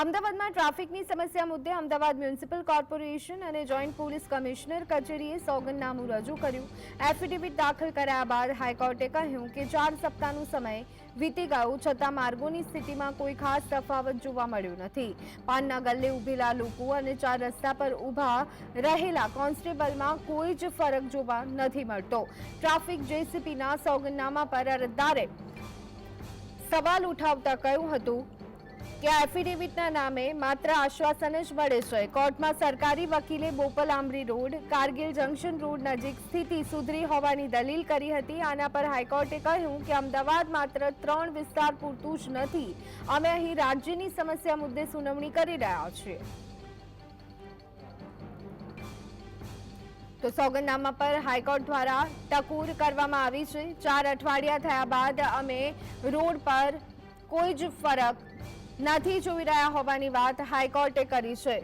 અમદાવાદમાં ટ્રાફિકની સમસ્યા મુદ્દે અમદાવાદ મ્યુનિસિપલ કોર્પોરેશન અને જોઈન્ટ પોલીસ કમિશનર કચેરીએ સોગંદનામું રજૂ કર્યું. એફિડેવિટ દાખલ કર્યા બાદ હાઈકોર્ટે કહ્યું કે ચાર સપ્તાહનો સમય વીતી ગયો છતાં માર્ગોની સ્થિતિમાં કોઈ ખાસ તફાવત જોવા મળ્યો નથી. પાનના ગલ્લે ઊભેલા લોકો અને ચાર રસ્તા પર ઊભા રહેલા કોન્સ્ટેબલમાં કોઈ જ ફરક જોવા નથી મળતો. ટ્રાફિક જેસીપીના સોગંદનામા પર અરજદારે સવાલ ઉઠાવતા કહ્યું હતું કે એફિડેવિટના નામે માત્ર આશ્વાસન જ મળે છે. કોર્ટમાં સરકારી વકીલે Bopal Ambli road, Kargil junction road નજીક સ્થિતિ સુધરી હોવાની દલીલ કરી હતી. આના પર હાઈકોર્ટે કહ્યું કે અમદાવાદ માત્ર ત્રણ વિસ્તાર પૂરતું જ નથી. અમે અહીં રાજ્યની સમસ્યા મુદ્દે સુનાવણી કરી રહ્યા છીએ. તો સોગંદનામા પર હાઈકોર્ટ દ્વારા ટકોર કરવામાં આવી છે. ચાર અઠવાડિયા થયા બાદ અમે રોડ પર કોઈ જ ફરક નથી જોઈ રહ્યા હોવાની વાત હાઈકોર્ટે કરી છે.